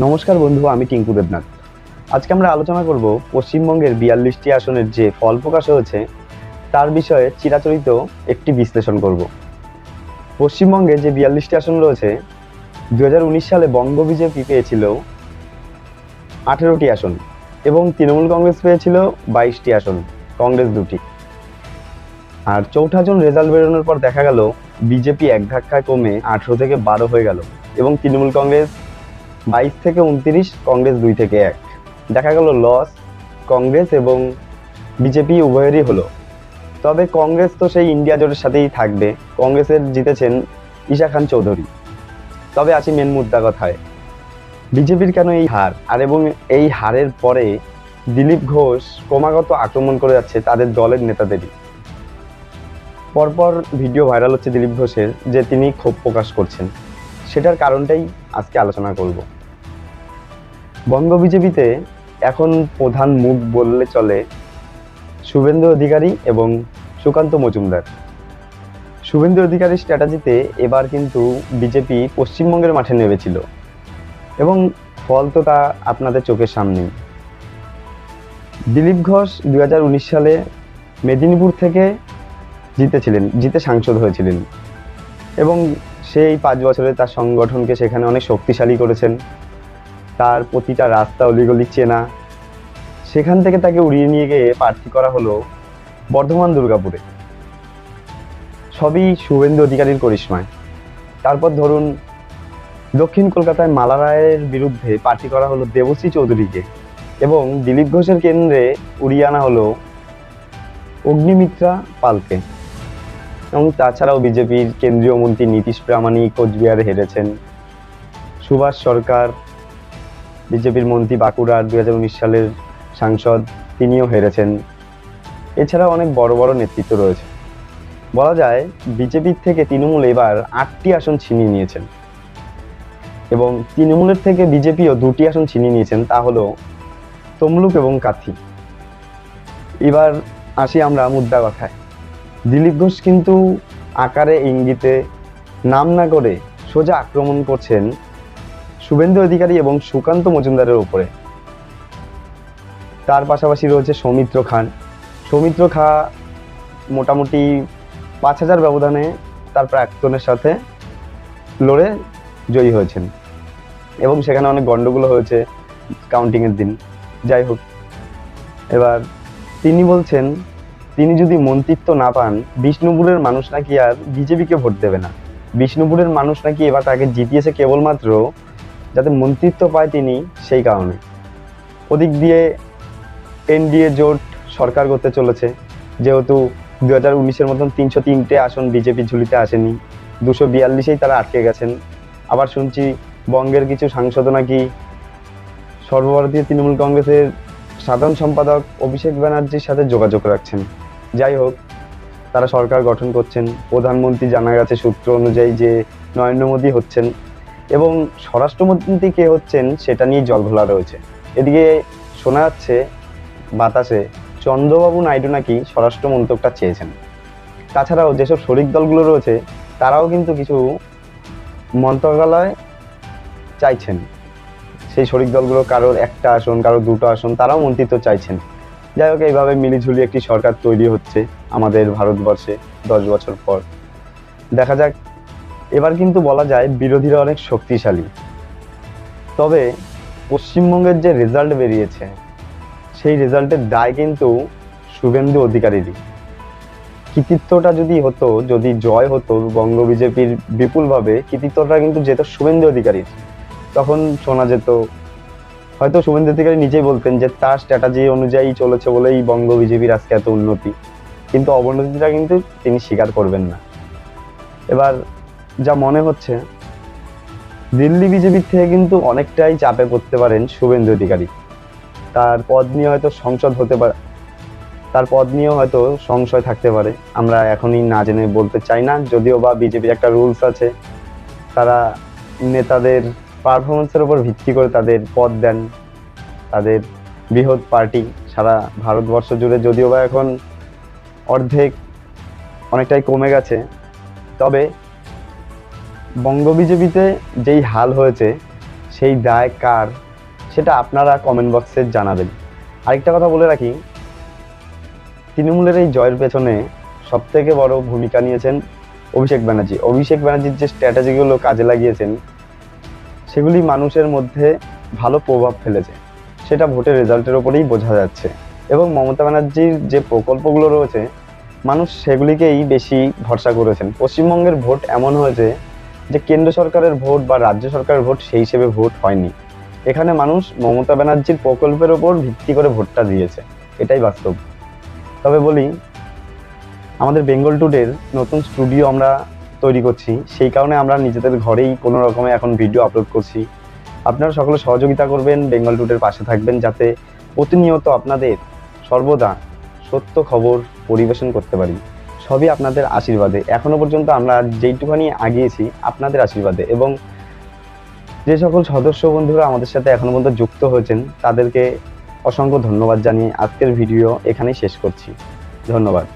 নমস্কার বন্ধু, আমি টিঙ্কু দেবনাথ। আজকে আমরা আলোচনা করব পশ্চিমবঙ্গের বিয়াল্লিশটি আসনের যে ফল প্রকাশ হয়েছে, তার বিষয়ে চিরাচরিত একটি বিশ্লেষণ করব। পশ্চিমবঙ্গে যে বিয়াল্লিশটি আসন রয়েছে দু হাজার উনিশ সালে বঙ্গ বিজেপি পেয়েছিল আঠেরোটি আসন এবং তৃণমূল কংগ্রেস পেয়েছিল বাইশটি আসন, কংগ্রেস দুটি। আর চৌঠা জন রেজাল্ট বেরোনোর পর দেখা গেল, বিজেপি এক ধাক্কায় কমে আঠেরো থেকে বারো হয়ে গেল এবং তৃণমূল কংগ্রেস বাইশ থেকে উনত্রিশ, কংগ্রেস দুই থেকে এক। দেখা গেল লস, কংগ্রেস এবং বিজেপি উভয়েরই হলো। তবে কংগ্রেস তো সেই ইন্ডিয়া জোটের সাথেই থাকবে। কংগ্রেসের জিতেছেন ঈশা খান চৌধুরী। তবে আসি মেন মুদ্রা কথায়। বিজেপির কেন এই হার? আর এবং এই হারের পরে দিলীপ ঘোষ ক্রমাগত আক্রমণ করে যাচ্ছে তাদের দলের নেতাদেরই। পরপর ভিডিও ভাইরাল হচ্ছে দিলীপ ঘোষের, যে তিনি ক্ষোভ প্রকাশ করছেন। সেটার কারণটাই আজকে আলোচনা করব। বঙ্গ বিজেপিতে এখন প্রধান মুখ বললে চলে শুভেন্দু অধিকারী এবং সুকান্ত মজুমদার। শুভেন্দু অধিকারীর স্ট্র্যাটাজিতে এবার কিন্তু বিজেপি পশ্চিমবঙ্গের মাঠে নেমেছিল এবং ফল তো তা আপনাদের চোখের সামনেই। দিলীপ ঘোষ দু হাজার উনিশ সালে মেদিনীপুর থেকে জিতেছিলেন, জিতে সাংসদ হয়েছিলেন এবং সেই পাঁচ বছরে তার সংগঠনকে সেখানে অনেক শক্তিশালী করেছেন। তার প্রতিটা রাস্তা অলিগলি চেনা। সেখান থেকে তাকে উড়িয়ে নিয়ে গিয়ে প্রার্থী করা হলো বর্ধমান দুর্গাপুরে। সবই শুভেন্দু অধিকারীর করিশ্মায়। তারপর ধরুন, দক্ষিণ কলকাতায় মালা রায়ের বিরুদ্ধে প্রার্থী করা হলো দেবশ্রী চৌধুরীকে এবং দিলীপ ঘোষের কেন্দ্রে উড়িয়ে আনা হলো অগ্নিমিত্রা পালকে। এবং তাছাড়াও বিজেপির কেন্দ্রীয় মন্ত্রী নীতিশ প্রামাণিক কোচবিহারে হেরেছেন। সুভাষ সরকার, বিজেপির মন্ত্রী বাঁকুড়ার দু হাজার উনিশ সালের সাংসদ, তিনিও হেরেছেন। এছাড়াও অনেক বড় বড় নেতৃত্ব রয়েছে। বলা যায়, বিজেপির থেকে তৃণমূল এবার আটটি আসন ছিনিয়ে নিয়েছেন। এবং তৃণমূলের থেকে বিজেপিও দুটি আসন ছিনিয়ে নিয়েছেন, তা হলো তমলুক এবং কাথি। এবার আসি আমরা মুদ্রা কথায় দিলীপ ঘোষ কিন্তু আকারে ইঙ্গিতে নাম না করে সোজা আক্রমণ করছেন শুভেন্দু অধিকারী এবং সুকান্ত মজুমদারের উপরে। তার পাশাপাশি রয়েছে সৌমিত্র খান। সৌমিত্র খা মোটামুটি পাঁচ হাজার ব্যবধানে তার প্রাক্তনের সাথে লড়ে জয়ী হয়েছেন এবং সেখানে অনেক গন্ডগোল হয়েছে কাউন্টিংয়ের দিন। যাই হোক, এবার তিনি বলছেন তিনি যদি মন্ত্রিত্ব না পান, বিষ্ণুপুরের মানুষ নাকি আর বিজেপিকে ভোট দেবে না। বিষ্ণুপুরের মানুষ নাকি এবার তাকে জিতিয়েছে কেবলমাত্র যাতে মন্ত্রিত্ব পায় তিনি সেই কারণে। ওদিক দিয়ে এনডিএ জোট সরকার করতে চলেছে। যেহেতু দু হাজার উনিশের মতন তিনশো তিনটে আসন বিজেপি ঝুলিতে আসেনি, দুশো বিয়াল্লিশেই তারা আটকে গেছেন। আবার শুনছি বঙ্গের কিছু সাংসদ নাকি সর্বভারতীয় তৃণমূল কংগ্রেসের সাধারণ সম্পাদক অভিষেক ব্যানার্জির সাথে যোগাযোগ রাখছেন। যাই হোক, তারা সরকার গঠন করছেন, প্রধানমন্ত্রী জানা গেছে সূত্র অনুযায়ী যে নরেন্দ্র মোদী হচ্ছেন এবং স্বরাষ্ট্রমন্ত্রী কে হচ্ছেন সেটা নিয়ে জলঘোলা রয়েছে। এদিকে শোনা যাচ্ছে বাতাসে চন্দ্রবাবু নাইডু নাকি স্বরাষ্ট্র মন্ত্রকটা চেয়েছেন। তাছাড়াও যেসব শরিক দলগুলো রয়েছে, তারাও কিন্তু কিছু মন্ত্রণালয় চাইছেন। সেই শরিক দলগুলো কারোর একটা আসন, কারোর দুটো আসন, তারাও মন্ত্রিত্ব চাইছেন। যাই হোক, এইভাবে মিলিঝুলি একটি সরকার তৈরি হচ্ছে আমাদের ভারতবর্ষে দশ বছর পর। দেখা যাক, এবার কিন্তু বলা যায় বিরোধীরা অনেক শক্তিশালী। তবে পশ্চিমবঙ্গের যে রেজাল্ট বেরিয়েছে, সেই রেজাল্টের দায় কিন্তু শুভেন্দু অধিকারীরই। কৃতিত্বটা যদি হতো, যদি জয় হতো বঙ্গ বিজেপির বিপুলভাবে, কৃতিত্বটা কিন্তু যেত শুভেন্দু অধিকারীর। তখন শোনা যেত হয়তো শুভেন্দু অধিকারী নিজেই বলতেন যে তার স্ট্র্যাটাজি অনুযায়ী চলেছে বলেই বঙ্গ বিজেপির আজকে এত উন্নতি। কিন্তু অবনতিটা কিন্তু তিনি স্বীকার করবেন না। এবার যা মনে হচ্ছে, দিল্লি বিজেপির থেকে কিন্তু অনেকটাই চাপে পড়তে পারেন শুভেন্দু অধিকারী। তার পদ নিয়ে হয়তো সংসদ হতে পারে, তার পদ নিয়েও হয়তো সংশয় থাকতে পারে। আমরা এখনই না জেনে বলতে চাই না, যদিও বা বিজেপির একটা রুলস আছে। তারা নেতাদের পারফরমেন্সের উপর ভিত্তি করে তাদের পদ দেন, তাদের বৃহৎ পার্টি সারা ভারতবর্ষ জুড়ে। যদিও বা এখন অর্ধেক অনেকটাই কমে গেছে, তবে বঙ্গ বিজেপিতে যেই হাল হয়েছে, সেই দায় কার সেটা আপনারা কমেন্ট বক্সে জানাবেন। আরেকটা কথা বলে রাখি, তৃণমূলের এই জয়ের পেছনে সব থেকে বড় ভূমিকা নিয়েছেন অভিষেক ব্যানার্জি। অভিষেক ব্যানার্জির যে স্ট্র্যাটেজিগুলো কাজে লাগিয়েছেন সেগুলি মানুষের মধ্যে ভালো প্রভাব ফেলেছে। সেটা ভোটের রেজাল্টের ওপরেই বোঝা যাচ্ছে। এবং মমতা ব্যানার্জির যে প্রকল্পগুলো রয়েছে, মানুষ সেগুলিকেই বেশি ভরসা করেছেন। পশ্চিমবঙ্গের ভোট এমন হয়েছে যে, কেন্দ্র সরকারের ভোট বা রাজ্য সরকারের ভোট সেই হিসেবে ভোট হয়নি। এখানে মানুষ মমতা ব্যানার্জির প্রকল্পের ওপর ভিত্তি করে ভোটটা দিয়েছে। এটাই বাস্তব। তবে বলি, আমাদের বেঙ্গল টুডের নতুন স্টুডিও আমরা তৈরি করছি, সেই কারণে আমরা নিজেদের ঘরেই কোনো রকমে এখন ভিডিও আপলোড করছি। আপনারা সকলে সহযোগিতা করবেন বেঙ্গল টুডের পাশে থাকবেন যাতে প্রতিনিয়ত আপনাদের সর্বদা সত্য খবর পরিবেশন করতে পারি। সবই আপনাদের আশীর্বাদে। এখনও পর্যন্ত আমরা যেইটুখানি আগিয়েছি, আপনাদের আশীর্বাদে। এবং যে সকল সদস্য বন্ধুরা আমাদের সাথে এখনও পর্যন্ত যুক্ত হয়েছেন, তাদেরকে অসংখ্য ধন্যবাদ জানিয়ে আজকের ভিডিও এখানেই শেষ করছি। ধন্যবাদ।